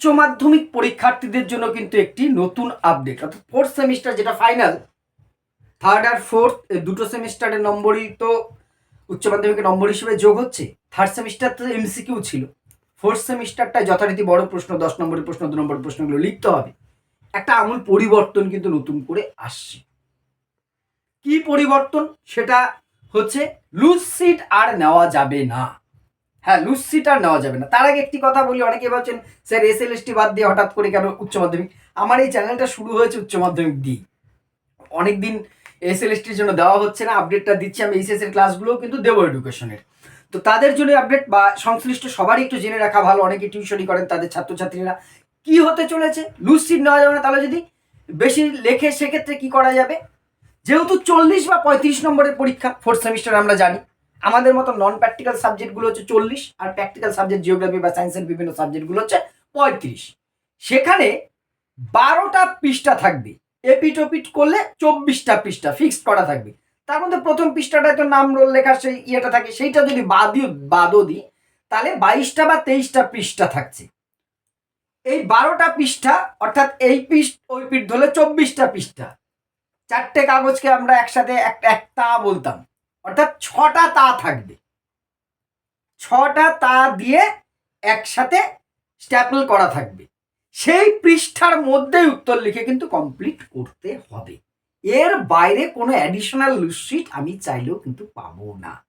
উচ্চ মাধ্যমিক পরীক্ষার্থীদের জন্য কিন্তু একটি নতুন আপডেট অর্থাৎ ফোর্থ সেমিস্টার যেটা ফাইনাল থার্ড আর ফোর্থ দুটো সেমিস্টারের নম্বরই তো উচ্চ মাধ্যমিকের নম্বর হিসেবে যোগ হচ্ছে। থার্ড সেমিস্টার তো এমসিকিউ ছিল। ফোর্থ সেমিস্টারটা যথারীতি বড় প্রশ্ন, দশ নম্বরের প্রশ্ন, দু নম্বরের প্রশ্নগুলো লিখতে হবে। একটা আমূল পরিবর্তন কিন্তু নতুন করে আসছে। কি পরিবর্তন? সেটা হচ্ছে লুজ সিট আর নেওয়া যাবে না। হ্যাঁ লুজ সিট আর নেওয়া যাবে না। তার আগে একটি কথা বলি অনেকে ভাবছেন স্যার এস এল এসটি বাদ দিয়ে হঠাৎ করে কেন উচ্চ মাধ্যমিক? আমার এই চ্যানেলটা শুরু হয়েছে উচ্চ মাধ্যমিক দিয়ে অনেকদিন এস এল এসটির জন্য দেওয়া হচ্ছে না, আপডেটটা দিচ্ছি আমি এইচএস এর ক্লাসগুলোও কিন্তু দেবো এডুকেশনের তো তাদের জন্য আপডেট বা সংশ্লিষ্ট সবারই একটু জেনে রাখা ভালো, অনেকে টিউশনই করেন, তাদের ছাত্রছাত্রীরা। কি হতে চলেছে? লুজ সিট নেওয়া যাবে না, তাহলে যদি বেশি লেখে, সেক্ষেত্রে কি করা যাবে? যেহেতু চল্লিশ বা পঁয়ত্রিশ নম্বরের পরীক্ষা ফোর্থ সেমিস্টার আমরা জানি। আমাদের মতো নন প্র্যাকটিক্যাল সাবজেক্টগুলো হচ্ছে চল্লিশ আর প্র্যাকটিক্যাল সাবজেক্ট জিওগ্রাফি বা সায়েন্সের বিভিন্ন সাবজেক্টগুলো হচ্ছে পঁয়ত্রিশ। সেখানে বারোটা পৃষ্ঠা থাকবে। এপিটোপিট করলে চব্বিশটা পৃষ্ঠা ফিক্সড করা থাকবে। তার মধ্যে প্রথম পৃষ্ঠাটায় তো নাম, রোল লেখার সেই ইয়েটা থাকে, সেইটা যদি বাদিও বাদও দিই, তাহলে বাইশটা বা তেইশটা পৃষ্ঠা থাকছে। এই বারোটা পৃষ্ঠা, অর্থাৎ এই পৃষ্ঠ, ওই পিঠ ধরলে চব্বিশটা পৃষ্ঠা। চারটে কাগজকে আমরা একসাথে একটা এক তা বলতাম। অর্থাৎ ছটা তা থাকবে। ছটা তা দিয়ে একসাথে স্ট্যাপল করা থাকবে। সেই পৃষ্ঠার মধ্যেই উত্তর লিখে কিন্তু কমপ্লিট করতে হবে। এর বাইরে কোনো অ্যাডিশনাল লুসিট আমি চাইলেও কিন্তু পাবো না।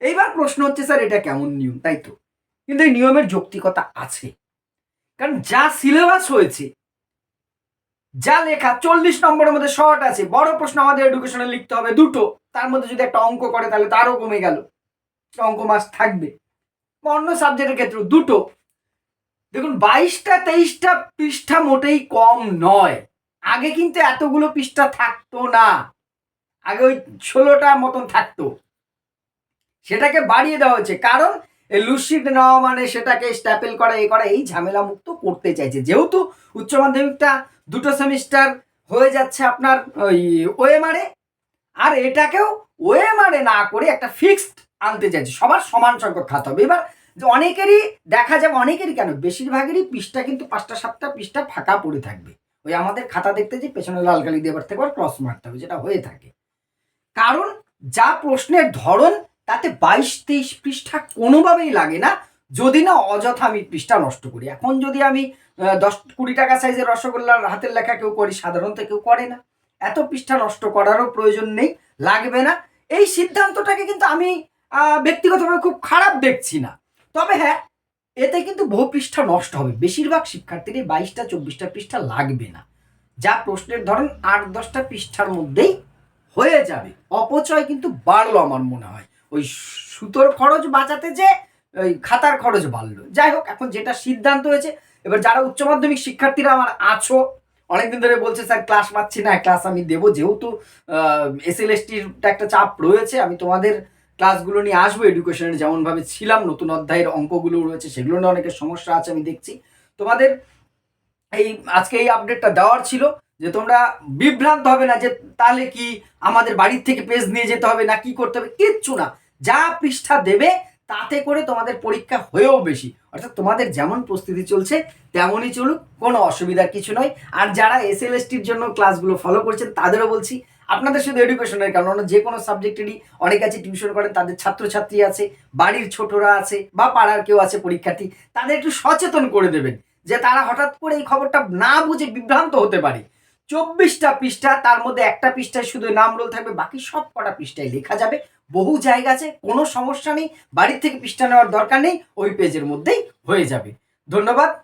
এইবার প্রশ্ন হচ্ছে, স্যার, এটা কেমন নিয়ম? তাই তো। কিন্তু এই নিয়মের যৌক্তিকতা আছে। কারণ যা সিলেবাস হয়েছে যা লেখা চল্লিশ নম্বরের মধ্যে শর্ট আছে। বড় প্রশ্ন আমাদের এডুকেশনে লিখতে হবে দুটো। তার মধ্যে যদি একটা অঙ্ক করে, তাহলে তারও কমে গেল। অঙ্ক মাস থাকবে। অন্য সাবজেক্টের ক্ষেত্রে দুটো। দেখুন, বাইশটা, তেইশটা পৃষ্ঠা মোটেই কম নয়। আগে কিন্তু এতগুলো পৃষ্ঠা থাকতো না। আগে ওই ষোলোটা মতন থাকতো। সেটাকে বাড়িয়ে দেওয়া হচ্ছে কারণ লুসিট নেওয়া মানে সেটাকে স্ট্যাপেল করা, এ করা, এই ঝামেলা মুক্ত করতে চাইছে। যেহেতু উচ্চ মাধ্যমিকটা দুটো সেমিস্টার হয়ে যাচ্ছে আপনার ওই ওএমআরে আর এটাকেও ওএমআরে না করে একটা ফিক্সড আনতে চাইছে। সবার সমান সংখ্যক খাতা হবে। এবার যে অনেকেরই দেখা যাবে, অনেকেরই কেন? বেশিরভাগেরই পৃষ্ঠা কিন্তু পাঁচটা, সাতটা পৃষ্ঠা ফাঁকা পড়ে থাকবে। ওই আমাদের খাতা দেখতে যে পেছনে লাল কালি দিয়ে থেকে ক্রস মারতে হবে, যেটা হয়ে থাকে। কারণ যা প্রশ্নের ধরন, তাতে বাইশ, তেইশ পৃষ্ঠা কোনোভাবেই লাগে না, যদি না অযথা আমি পৃষ্ঠা নষ্ট করি। এখন যদি আমি দশ কুড়ি টাকা সাইজের রসগোল্লার হাতের লেখা কেউ করি, সাধারণত কেউ করে না। এত পৃষ্ঠা নষ্ট করারও প্রয়োজন নেই, লাগবে না। এই সিদ্ধান্তটাকে কিন্তু আমি ব্যক্তিগতভাবে খুব খারাপ দেখছি না। তবে হ্যাঁ এতে কিন্তু বহু পৃষ্ঠা নষ্ট হবে। বেশিরভাগ শিক্ষার্থীরই বাইশটা, চব্বিশটা পৃষ্ঠা লাগবে না। যা প্রশ্নের ধরন আট, দশটা পৃষ্ঠার মধ্যেই হয়ে যাবে। অপচয় কিন্তু বাড়লো আমার মনে হয়। ওই সুতোর খরচ বাঁচাতে যে ওই খাতার খরচ বাড়লো। যাই হোক, এখন যেটা সিদ্ধান্ত হয়েছে, এবার যারা উচ্চ মাধ্যমিক শিক্ষার্থীরা আমার আছো, অনেকদিন ধরে বলছে, স্যার ক্লাস পাচ্ছি না ক্লাস আমি দেবো। যেহেতু এস এল একটা চাপ রয়েছে, আমি তোমাদের ক্লাসগুলো নিয়ে আসব। এডুকেশনের যেমনভাবে ছিলাম, নতুন অধ্যায়ের অঙ্কগুলো রয়েছে, সেগুলো নিয়ে অনেকের সমস্যা আছে, আমি দেখছি। তোমাদের এই, আজকে এই আপডেটটা দেওয়ার ছিল, যে তোমরা বিভ্রান্ত হবে না, যে তাহলে কি আমাদের বাড়ির থেকে পেজ নিয়ে যেতে হবে, না কি করতে হবে, কিচ্ছু না। যা পৃষ্ঠা দেবে তাতে করে তোমাদের পরীক্ষা হয়েও বেশি। অর্থাৎ তোমাদের যেমন প্রস্তুতি চলছে, তেমনই চলুক, কোনো অসুবিধার কিছু নয়। আর যারা এস এল এসটির জন্য ক্লাসগুলো ফলো করছেন, তাদেরও বলছি, আপনাদের শুধু এডুকেশনের কারণ, অন্য যে কোনো সাবজেক্টেরই অনেক আছে টিউশন করেন, তাদের ছাত্রছাত্রী আছে, বাড়ির ছোটরা আছে, বা পাড়ার কেউ আছে, পরীক্ষার্থী, তাদের একটু সচেতন করে দেবেন, যে তারা হঠাৎ করে এই খবরটা না বুঝে বিভ্রান্ত হতে পারে। চব্বিশটা পৃষ্ঠা, তার মধ্যে একটা পৃষ্ঠায় শুধু নাম রোল থাকবে, বাকি সব কটা পৃষ্ঠায় লেখা যাবে। বহু জায়গা আছে, কোনো সমস্যা নেই, বাড়ির থেকে পৃষ্ঠা নেওয়ার দরকার নেই, ওই পেজের মধ্যেই হয়ে যাবে। ধন্যবাদ।